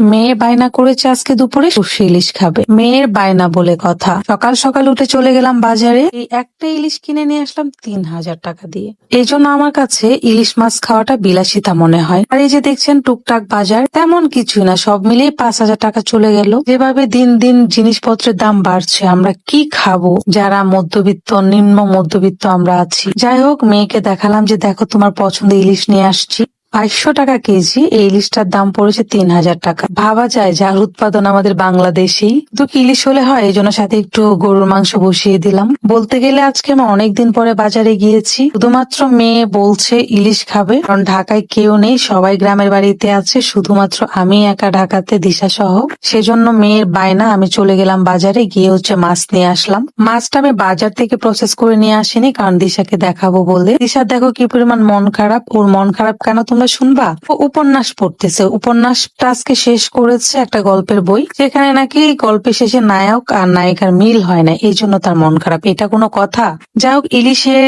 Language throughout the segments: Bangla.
মেয়ে বায়না করেছে আজকে দুপুরে সর্ষে ইলিশ খাবে। মেয়ের বায়না বলে কথা। সকাল সকাল উঠে চলে গেলাম বাজারে। এই একটা ইলিশ কিনে নিয়ে আসলাম তিন হাজার টাকা দিয়ে। এই জন্য আমার কাছে ইলিশ মাছ খাওয়াটা বিলাসিতা মনে হয়। আর এই যে দেখছেন টুকটাক বাজার, তেমন কিছুই না, সব মিলিয়ে পাঁচ হাজার টাকা চলে গেল। যেভাবে দিন দিন জিনিসপত্রের দাম বাড়ছে, আমরা কি খাব? যারা মধ্যবিত্ত, নিম্ন মধ্যবিত্ত আমরা আছি। যাই হোক, মেয়েকে দেখালাম যে, দেখো তোমার পছন্দ ইলিশ নিয়ে আসছি। বাইশশো টাকা কেজি, এই ইলিশটার দাম পড়েছে তিন হাজার টাকা। ভাবা যায় যার উৎপাদন আমাদের বাংলাদেশেই। তো ইলিশ হলে হয়? এই জন্য সাথে একটু গরুর মাংস বসিয়ে দিলাম। বলতে গেলে আজকে আমি অনেকদিন পরে বাজারে গিয়েছি। শুধুমাত্র মেয়ে বলছে ইলিশ খাবে। কারণ ঢাকায় কেউ নেই, সবাই গ্রামের বাড়িতে আছে। শুধুমাত্র আমি একা ঢাকাতে দিশা সহ সেজন্য মেয়ের বায়না, আমি চলে গেলাম বাজারে, গিয়ে হচ্ছে মাছ নিয়ে আসলাম। মাছটা আমি বাজার থেকে প্রসেস করে নিয়ে আসিনি, কারণ দিশাকে দেখাবো বলে। দিশার দেখো কি পরিমাণ মন খারাপ। ওর মন খারাপ কেন তোমরা শুনবা? ও উপন্যাস পড়তেছে। উপন্যাসটা আজকে শেষ করেছে একটা গল্পের বই, যেখানে নাকি গল্পের শেষে নায়ক আর নায়িকার মিল হয় না, এই জন্য তার মন খারাপ। এটা কোনো কথা? যাই হোক, ইলিশের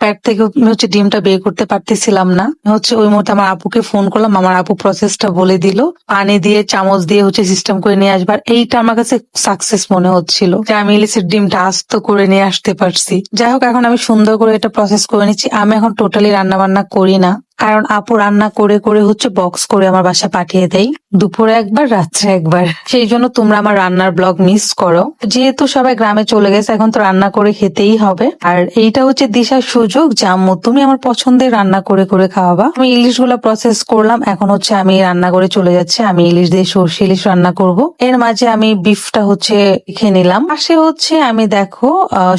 প্যাট থেকে হচ্ছে ডিমটা বের করতে পারতেছিলাম না। হচ্ছে ওই মুহূর্তে আমার আপুকে ফোন করলাম, আমার আপু প্রসেসটা বলে দিল। পানি দিয়ে, চামচ দিয়ে হচ্ছে সিস্টেম করে নিয়ে আসবার এইটা আমার কাছে সাকসেস মনে হচ্ছিল যে আমি ইলিশের ডিমটা আস্ত করে নিয়ে আসতে পারছি। যাই হোক, এখন আমি সুন্দর করে এটা প্রসেস করে নিচ্ছি। আমি এখন টোটালি রান্না বান্না করি না। কারণ আপু রান্না করে করে হচ্ছে বক্স করে আমার বাসা পাঠিয়ে দেয়। দুপুরে একবার, রাত্রে একবার। সেই জন্য তোমরা আমার রান্নার ব্লগ মিস করো। যেহেতু সবাই গ্রামে চলে গেছে, এখন তো রান্না করে খেতেই হবে। আর এইটা হচ্ছে দিশার সুযোগ যে, আম্মু, তুমি আমার পছন্দের রান্না করে করে খাওয়াবা। আমি ইলিশগুলা প্রসেস করলাম। এখন হচ্ছে আমি রান্না করে চলে যাচ্ছি। আমি ইলিশ দিয়ে সর্ষে ইলিশ রান্না করব। এর মাঝে আমি বিফটা হচ্ছে খেয়ে নিলাম। পাশে হচ্ছে আমি দেখো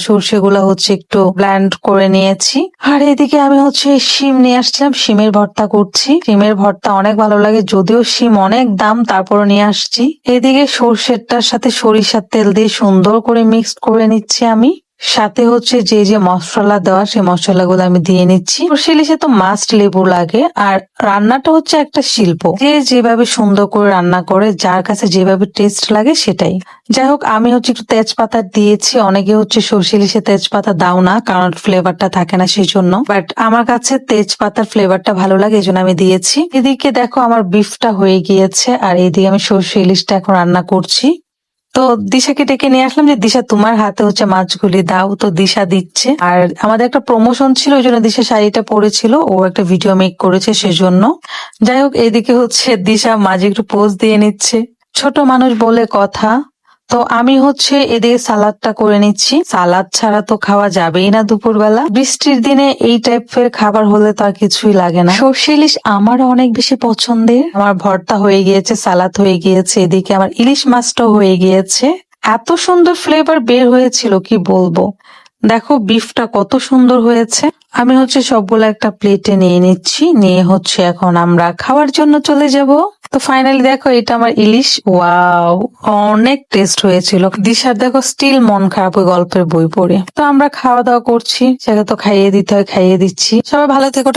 সর্ষে গুলা হচ্ছে একটু ব্ল্যান্ড করে নিয়েছি। আর এদিকে আমি হচ্ছে শিম নিয়ে আসছিলাম শিমের ভর্তা করছি। শিমের ভর্তা অনেক ভালো লাগে, যদিও শিম অনেক দাম তারপরে নিয়ে আসছি। এদিকে সর্ষেরটার সাথে সরিষার তেল দিয়ে সুন্দর করে মিক্সড করে নিচ্ছি আমি। সাথে হচ্ছে যে যে মশলা দেওয়া, সেই মশলাগুলো আমি দিয়ে নিচ্ছি। সর্ষে তো মাস্ট লেবু লাগে। আর রান্নাটা হচ্ছে একটা শিল্প। যে যেভাবে সুন্দর করে রান্না করে, যার কাছে যেভাবে টেস্ট লাগে সেটাই। যাই হোক, আমি হচ্ছে একটু তেজপাতা দিয়েছি। অনেকে হচ্ছে সর্ষে ইলিশে তেজপাতা দাও না, কারণ ফ্লেভারটা থাকে না সেই জন্য বাট আমার কাছে তেজপাতার ফ্লেভারটা ভালো লাগে এই জন্য আমি দিয়েছি। এদিকে দেখো, আমার বিফটা হয়ে গিয়েছে। আর এদিকে আমি সর্ষে ইলিশটা এখন রান্না করছি। তো দিশাকে ডেকে নিয়ে আসলাম যে, দিশা, তোমার হাতে হচ্ছে মাছগুলি, দাও। তো দিশা দিচ্ছে। আর আমাদের একটা প্রমোশন ছিল, ওই জন্য দিশা শাড়িটা পরেছিল। ও একটা ভিডিও মেক করেছে সেজন্য। যাই হোক, এদিকে হচ্ছে দিশা মাঝে একটু পোজ দিয়ে নিচ্ছে। ছোট মানুষ বলে কথা। তো আমি হচ্ছে এদের সালাদটা করে নিচ্ছি। সালাদ ছাড়া তো খাওয়া যাবেই না দুপুরবেলা। বৃষ্টির দিনে এই টাইপের খাবার হলে তো আর কিছুই লাগে না। সর্ষে ইলিশ আমারও অনেক বেশি পছন্দের। আমার ভর্তা হয়ে গিয়েছে, সালাদ হয়ে গিয়েছে, এদিকে আমার ইলিশ মাছটাও হয়ে গিয়েছে। এত সুন্দর ফ্লেভার বের হয়েছিল, কি বলব? দেখো বিফটা কত সুন্দর হয়েছে। আমি হচ্ছে সবগুলো একটা প্লেটে নিয়ে নিচ্ছি। নিয়ে হচ্ছে এখন আমরা খাওয়ার জন্য চলে যাব। তো ফাইনালি দেখো, এটা আমার ইলিশ। ওয়াও অনেক টেস্ট হয়েছিল। দিশার দেখো স্টিল মন খারাপ ওই গল্পের বই পড়ে। তো আমরা খাওয়া দাওয়া করছি, সেটা তো খাইয়ে দিতে হয়, খাইয়ে দিচ্ছি। সবাই ভালো থেকো।